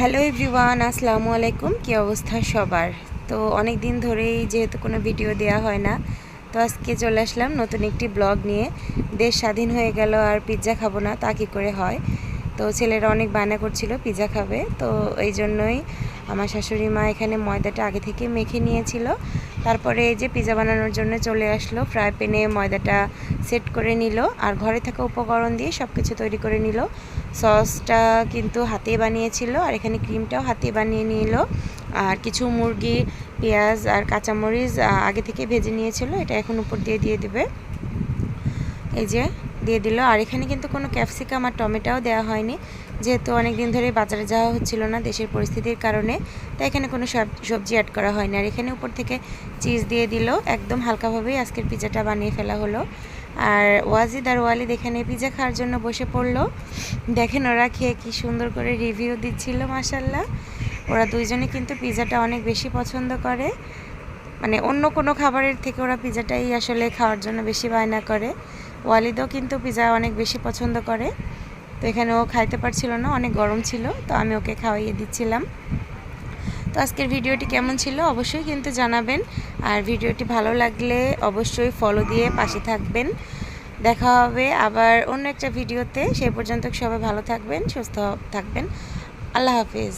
Hello everyone, আসসালামু আলাইকুম। কী অবস্থা সবার? তো অনেক দিন ধরেই যেহেতু কোনো ভিডিও দেওয়া হয় না, তো আজকে চলে আসলাম নতুন একটি ব্লগ নিয়ে। দেশ স্বাধীন হয়ে গেল আর পিৎজা খাব না, তা কী করে হয়? তো ছেলেরা অনেক বায়না করছিল পিৎজা খাবে, তো এই জন্যই আমার শাশুড়ি মা এখানে ময়দাটা আগে থেকে মেখে নিয়েছিল। তারপরে এই যে পিৎজা বানানোর জন্য চলে আসলো। ফ্রাই প্যানে ময়দাটা সেট করে নিল আর ঘরে থাকা উপকরণ দিয়ে সব কিছু তৈরি করে নিল। সসটা কিন্তু হাতে বানিয়েছিল আর এখানে ক্রিমটাও হাতে বানিয়ে নিল। আর কিছু মুরগি, পেঁয়াজ আর কাঁচামরিচ আগে থেকে ভেজে নিয়েছিল। এটা এখন উপর দিয়ে দিয়ে দেবে। এই যে দিয়ে দিল। আর এখানে কিন্তু কোনো ক্যাপসিকাম আর টমেটোও দেওয়া হয়নি। যেহেতু অনেক দিন ধরে বাজারে যাওয়া হচ্ছিল না দেশের পরিস্থিতির কারণে, তাই এখানে কোনো সব- সবজি অ্যাড করা হয়নি। আর এখানে উপর থেকে চিজ দিয়ে দিল, একদম হালকাভাবেই আজকের পিজাটা বানিয়ে ফেলা হলো। আর ওয়াজিদ আর ওয়ালিদ এখানে পিজা খাওয়ার জন্য বসে পড়ল। দেখেন ওরা খেয়ে কি সুন্দর করে রিভিউ দিচ্ছিল মাসাল্লাহ ওরা দুইজনে কিন্তু পিজাটা অনেক বেশি পছন্দ করে। মানে অন্য কোনো খাবারের থেকে ওরা পিজাটাই আসলে খাওয়ার জন্য বেশি বায়না করে। ওয়ালিদও কিন্তু পিজা অনেক বেশি পছন্দ করে। তো এখানে ও খাইতে পারছিল না, অনেক গরম ছিল, তো আমি ওকে খাওয়াইয়ে দিচ্ছিলাম। তো আজকের ভিডিওটি কেমন ছিল অবশ্যই কিন্তু জানাবেন, আর ভিডিওটি ভালো লাগলে অবশ্যই ফলো দিয়ে পাশে থাকবেন। দেখা হবে আবার অন্য একটা ভিডিওতে, সে পর্যন্ত সবাই ভালো থাকবেন, সুস্থ থাকবেন। আল্লাহ হাফিজ।